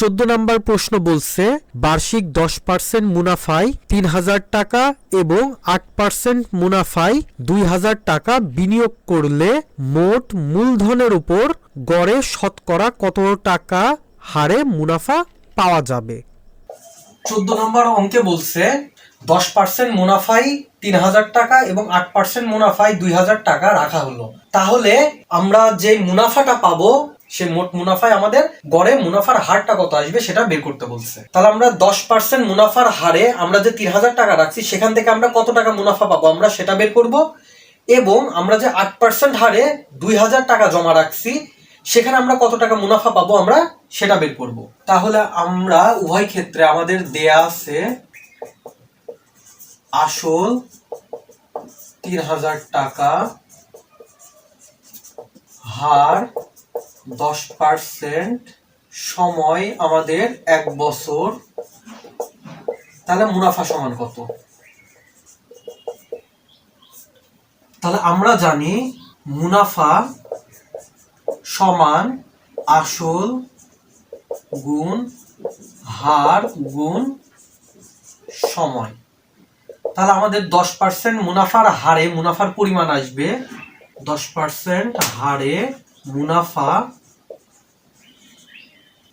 চোদ্দ নম্বর প্রশ্ন বলছে, বার্ষিক দশ পার্সেন্ট মুনাফায় তিন হাজার টাকা এবং আট পার্সেন্ট মুনাফায় দুই হাজার টাকা বিনিয়োগ করলে মোট মূলধনের উপর গড়ে শতকরা কত টাকা হারে মুনাফা পাওয়া যাবে? চোদ্দ নম্বর অঙ্কে বলছে, দশ পার্সেন্ট মুনাফাই তিন হাজার টাকা এবং আট পার্সেন্ট মুনাফাই দুই হাজার টাকা রাখা হলো। তাহলে আমরা যে মুনাফাটা পাবো সে মোট মুনাফায় আমাদের গড়ে মুনাফার হারটা কত আসবে সেটা বের করতে বলছে। তাহলে আমরা দশ পার্সেন্ট মুনাফার হারে আমরা যে তিন হাজার টাকা রাখছি, সেখান থেকে আমরা কত টাকা মুনাফা পাবো আমরা সেটা বের করব এবং আমরা যে আট পার্সেন্ট হারে দুই হাজার টাকা জমা রাখছি, সেখানে আমরা কত টাকা মুনাফা পাবো আমরা সেটা বের করব। তাহলে আমরা উভয় ক্ষেত্রে আমাদের দেয়া আছে আসল তিন হাজার টাকা হার দশ পার্সেন্ট সময় আমাদের এক বছর, তাহলে মুনাফা সমান কত? তাহলে আমরা জানি মুনাফা সমান আসল গুণ, হার গুণ সময়। তাহলে আমাদের দশ পার্সেন্ট মুনাফার হারে মুনাফার পরিমাণ আসবে, দশ পার্সেন্ট হারে মুনাফা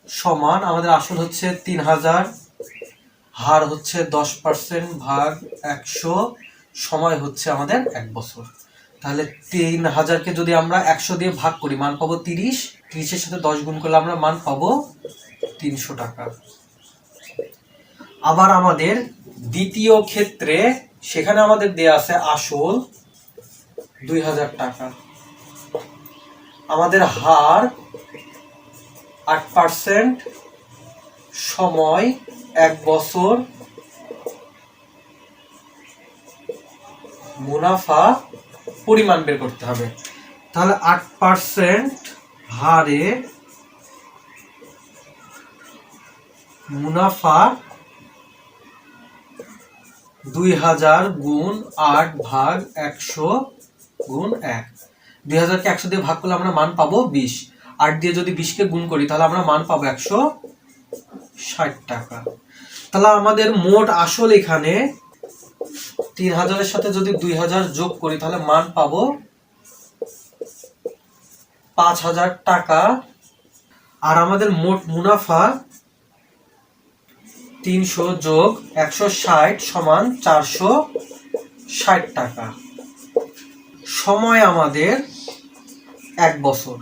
সমান, আমাদের আসল হচ্ছে তিন হাজার, হার হচ্ছে দশ পার্সেন্ট ভাগ একশো, সময় হচ্ছে আমাদের এক বছর। তাহলে তিন হাজারকে যদি আমরা একশো দিয়ে ভাগ করি, মান পাবো তিরিশ, তিরিশের সাথে দশ গুণ করলে আমরা মান পাবো তিনশো টাকা। আবার আমাদের দ্বিতীয় ক্ষেত্রে, সেখানে আমাদের দেয়া আছে আসল দুই হাজার টাকা। আমাদের হার আট পার্সেন্ট, সময় এক বছর, মুনাফা, পরিমাণ বের করতে হবে। তাহলে আট পার্সেন্ট হারে মুনাফা দুই হাজার গুণ আট ভাগ একশো গুণ এক। দুই হাজারকে একশো দিয়ে ভাগ করলে আমরা মান পাবো বিশ। আট দিয়ে যদি বিশকে গুণ করি, তাহলে আমরা মান পাবো একশো ষাট টাকা। তাহলে আমাদের মোট আসল এখানে তিন হাজারের সাথে যদি দুই হাজার যোগ করি, তাহলে মান পাবো পাঁচ হাজার টাকা। আর আমাদের মোট মুনাফা তিনশো যোগ একশো ষাট সমান চারশো ষাট টাকা। সময় আমাদের এক বছর।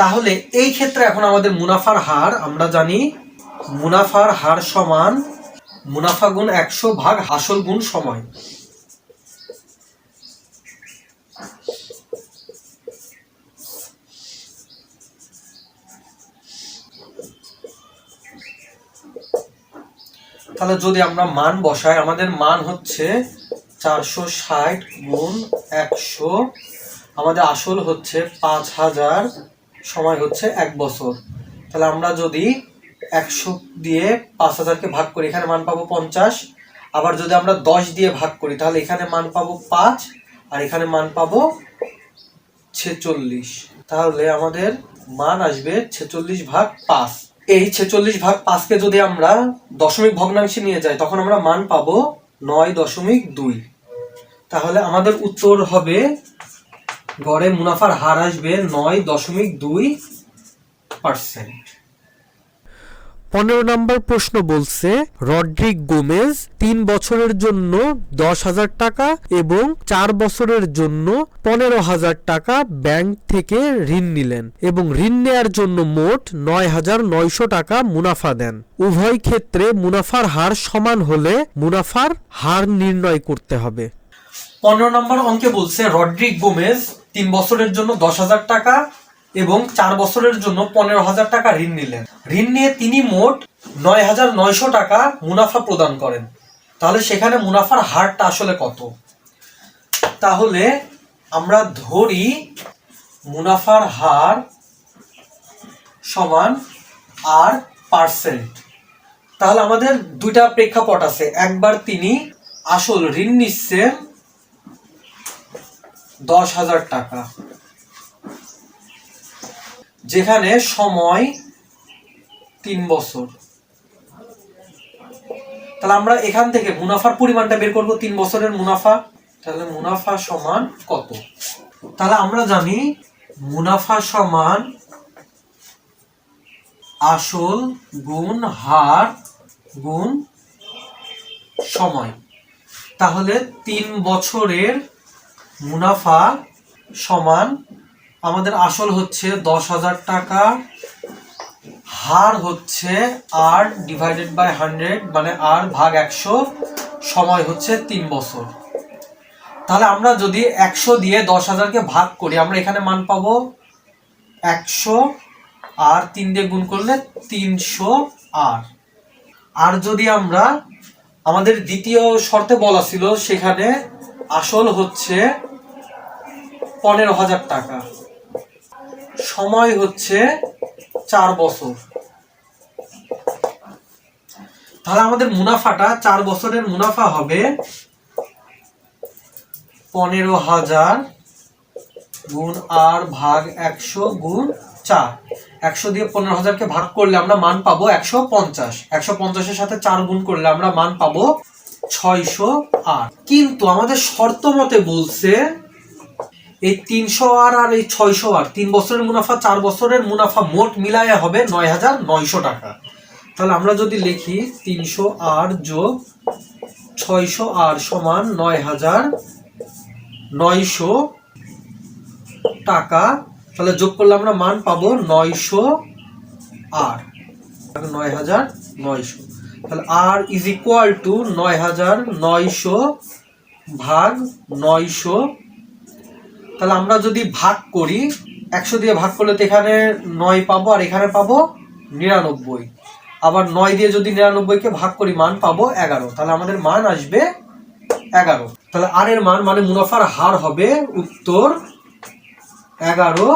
তাহলে এই ক্ষেত্রে এখন আমাদের মুনাফার হার, আমরা জানি মুনাফার হার সমান মুনাফা গুণ একশো ভাগ আসল গুণ সময়। তাহলে যদি আমরা মান বসাই, আমাদের মান হচ্ছে চারশো ষাট গুণ একশো আমাদের আসল হচ্ছে পাঁচ হাজার সময় হচ্ছে এক বছর। তাহলে আমরা যদি একশো দিয়ে পাঁচ হাজারকে ভাগ করি, এখানে মান পাবো পঞ্চাশ। আবার যদি আমরা দশ দিয়ে ভাগ করি, তাহলে এখানে মান পাবো পাঁচ, আর এখানে মান পাবো ছেচল্লিশ। তাহলে আমাদের মান আসবে ছেচল্লিশ ভাগ পাঁচ। এই ছেচল্লিশ ভাগ পাঁচকে যদি আমরা দশমিক ভগ্নাংশে নিয়ে যাই, তখন আমরা মান পাবো নয় দশমিক দুই। তাহলে আমাদের উত্তর হবে গড়ে মুনাফার হার আসবে নয় দশমিক দুই পার্সেন্ট। পনেরো নম্বর প্রশ্ন বলছে রড্রিক গোমেজ তিন বছরের জন্য দশ হাজার টাকা এবং চার বছরের জন্য পনেরো হাজার টাকা ব্যাংক থেকে ঋণ নিলেন এবং ঋণ নেয়ার জন্য মোট নয় হাজার নয়শো টাকা মুনাফা দেন। উভয় ক্ষেত্রে মুনাফার হার সমান হলে মুনাফার হার নির্ণয় করতে হবে। পনেরো নম্বর অঙ্কে বলছে রড্রিক গোমেজ তিন বছরের জন্য দশ হাজার টাকা এবং চার বছরের জন্য পনেরো হাজার টাকা ঋণ নিলেন। ঋণ নিয়ে তিনি মোট নয় হাজার নয়শো টাকা মুনাফা প্রদান করেন। তাহলে সেখানে মুনাফার হারটা আসলে কত? তাহলে আমরা ধরি মুনাফার হার সমান আর পার্সেন্ট। তাহলে আমাদের দুইটা প্রেক্ষাপট আছে। একবার তিনি আসল ঋণ নিচ্ছেন দশ হাজার টাকা। যেখানে সময় তিন বছর। তাহলে আমরা এখান থেকে মুনাফার পরিমাণটা বের করব তিন বছরের মুনাফা। তাহলে মুনাফা সমান কত? তাহলে আমরা জানি মুনাফা সমান আসল গুণ হার গুণ সময়। তাহলে তিন বছরের মুনাফা সমান আমাদের আসল হচ্ছে দশ হাজার টাকা, হার হচ্ছে আর ডিভাইডেড বাই হান্ড্রেড মানে আর ভাগ একশো, সময় হচ্ছে তিন বছর। তাহলে আমরা যদি একশো দিয়ে দশ হাজারকে ভাগ করি, আমরা এখানে মান পাবো একশো, আর তিন দিয়ে গুণ করলে তিনশো আর আর যদি আমরা আমাদের দ্বিতীয় শর্তে বলা ছিল, সেখানে আসল হচ্ছে পনেরো হাজার টাকা। সময় হচ্ছে চার বছর। তাহলে আমাদের মুনাফাটা চার বছরের মুনাফা হবে পনেরো হাজার গুণ আর ভাগ একশো গুণ চার। একশো দিয়ে পনেরো হাজারকে ভাগ করলে আমরা মান পাবো একশো পঞ্চাশ। একশো পঞ্চাশের সাথে চার গুণ করলে আমরা মান পাবো ছয়শো আট। কিন্তু আমাদের শর্ত মতে বলছে, এই তিনশো আর আর এই ছয়শো আর তিন বছরের মুনাফা, চার বছরের মুনাফা মোট মিলায়া হবে নয় হাজার নয়শো টাকা। তাহলে আমরা যদি লিখি তিনশো আর যোগ ছয়শো আর সমান নয় হাজার নয়শো টাকা, তাহলে যোগ করলে আমরা মান পাবো নয়শো আর নয় হাজার নয়শো। তাহলে আর ইজ ইকুয়াল টু নয় হাজার নয়শো ভাগ নয়শো। তাহলে আমরা যদি ভাগ করি, একশো দিয়ে ভাগ করলে তো এখানে নয় পাবো, আর এখানে পাবো নিরানব্বই। আবার নয় দিয়ে যদি নিরানব্বইকে ভাগ করি, মান পাবো এগারো। তাহলে আমাদের মান আসবে এগারো। তাহলে আর এর মান মানে মুনাফার হার হবে উত্তর এগারো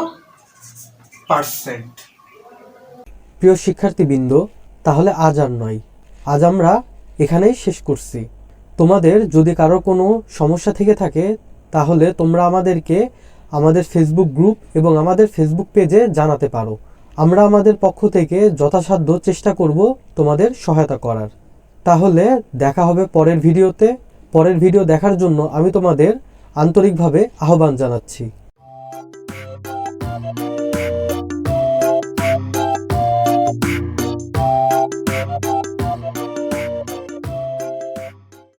পার্সেন্ট প্রিয় শিক্ষার্থীবৃন্দ, তাহলে আজ আর নয়। আজ আমরা এখানেই শেষ করছি। তোমাদের যদি কারও কোনো সমস্যা থেকে থাকে, তাহলে তোমরা আমাদেরকে আমাদের ফেসবুক গ্রুপ এবং আমাদের ফেসবুক পেজে জানাতে পারো। আমরা আমাদের পক্ষ থেকে যথাসাধ্য চেষ্টা করব তোমাদের সহায়তা করার। তাহলে দেখা হবে পরের ভিডিওতে। পরের ভিডিও দেখার জন্য আমি তোমাদের আন্তরিকভাবে আহ্বান জানাচ্ছি।